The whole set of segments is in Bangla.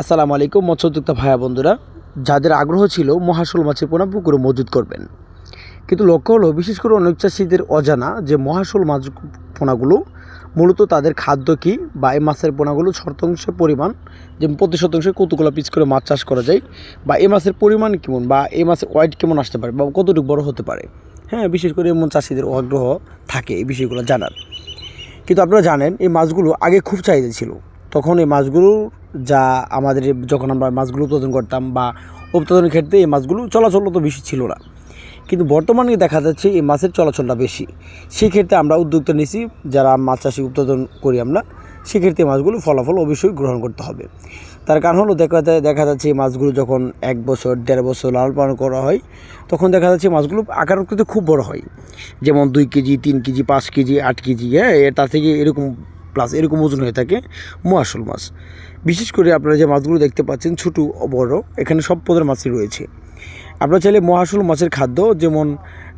আসসালামু আলাইকুম, মৎস্যোদ্যোক্তা ভাইয়া বন্ধুরা। যাদের আগ্রহ ছিল মহাশোল মাছের পোনা পুকুরে মজুত করবেন। কিন্তু লক্ষ্য হলো, বিশেষ করে অনেক চাষিদের অজানা যে মহাশোল মাছ পোনাগুলো, মূলত তাদের খাদ্য কী বা এই মাছের পোনাগুলো শতাংশ পরিমাণ, যেমন প্রতি শতাংশে কতগুলো পিস করে মাছ চাষ করা যায়, বা এই মাছের পরিমাণ কেমন, বা এই মাছের ওয়েট কেমন আসতে পারে, বা কতটুকু বড় হতে পারে। হ্যাঁ বিশেষ করে এমন চাষিদের আগ্রহ থাকে এই বিষয়গুলো জানার। কিন্তু আপনারা জানেন, এই মাছগুলো আগে খুব চাহিদা ছিল। তখন এই মাছগুলো যা আমাদের যখন আমরা মাছগুলো উৎপাদন করতাম বা উৎপাদনের ক্ষেত্রে এই মাছগুলো চলাচল তো বেশি ছিল না। কিন্তু বর্তমানে দেখা যাচ্ছে এই মাছের চলাচলটা বেশি। সেই ক্ষেত্রে আমরা উদ্যোক্তা নিয়েছি, যারা মাছ চাষি উৎপাদন করি আমরা সেক্ষেত্রে মাছগুলো ফলাফল অবশ্যই গ্রহণ করতে হবে। তার কারণ হলো দেখা যায়, দেখা যাচ্ছে এই মাছগুলো যখন এক বছর, দেড় বছর লালন পালন করা হয়, তখন দেখা যাচ্ছে মাছগুলো আকার কিন্তু খুব বড় হয়। যেমন দুই কেজি, তিন কেজি, পাঁচ কেজি, আট কেজি হ্যাঁ তার থেকে এরকম প্লাস এরকম ওজন হয়ে থাকে মোয়াশল মাছ। বিশেষ করে আপনারা যে মাছগুলো দেখতে পাচ্ছেন, ছোটো, বড়, এখানে সব পদের মাছই রয়েছে। আপনারা চাইলে মহাশোল মাছের খাদ্য, যেমন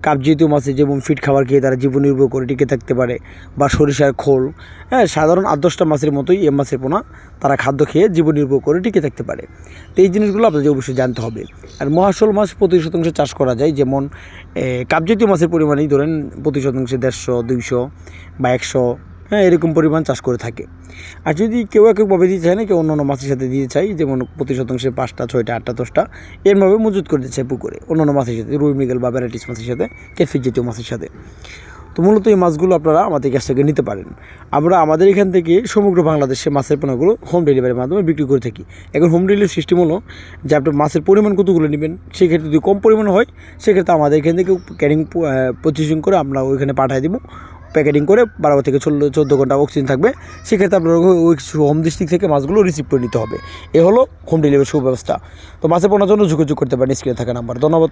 কাপ জাতীয় মাছের যেমন ফিট খাবার খেয়ে তারা জীবন নির্ভর করে টিকে থাকতে পারে, বা সরিষার খোল হ্যাঁ সাধারণ আট দশটা মাছের মতোই এ মাছের পোনা তারা খাদ্য খেয়ে জীবন নির্ভর করে টিকে থাকতে পারে। তো এই জিনিসগুলো আপনাদের অবশ্যই জানতে হবে। আর মহাশোল মাছ প্রতি শতাংশে চাষ করা যায়, যেমন কাপ জাতীয় মাছের পরিমাণেই ধরেন প্রতি শতাংশে দেড়শো, দুইশো বা একশো হ্যাঁ এরকম পরিমাণ চাষ করে থাকে। আর যদি কেউ এককভাবে দিতে চায় না, কেউ অন্য অন্য মাছের সাথে দিতে চাই যেমন প্রতি শতাংশে পাঁচটা, ছয়টা, আটটা, দশটা এরভাবে মজুত করতে চাই পুকুরে অন্য অন্য মাছের সাথে, রুই মৃগেল বা ভ্যারাইটিস মাছের সাথে ক্যাফিস জাতীয় মাছের সাথে। তো মূলত এই মাছগুলো আপনারা আমাদের কাছ থেকে নিতে পারেন। আমরা আমাদের এখান থেকে সমগ্র বাংলাদেশে মাছের পোনাগুলো হোম ডেলিভারির মাধ্যমে বিক্রি করে থাকি। এখন হোম ডেলিভারি সিস্টেম হলো যে আপনি মাছের পরিমাণ কতগুলো নেবেন, সেক্ষেত্রে যদি কম পরিমাণ হয়, সেক্ষেত্রে আমাদের এখান থেকে ক্যারিং প্রসেসিং করে আমরা ওইখানে পাঠিয়ে দেবো। প্যাকেটিং করে বারো থেকে চোদ্দ চোদ্দ ঘণ্টা অক্সিজেন থাকবে। সেক্ষেত্রে আপনার ওই হোম ডিস্ট্রিক্ট থেকে মাছগুলো রিসিভ করে নিতে হবে। এ হলো হোম ডেলিভারি সুব্যবস্থা। তো মাছে পড়ার জন্য যোগাযোগ করতে পারেন স্ক্রিনে থাকা নাম্বার ধন্যবাদ।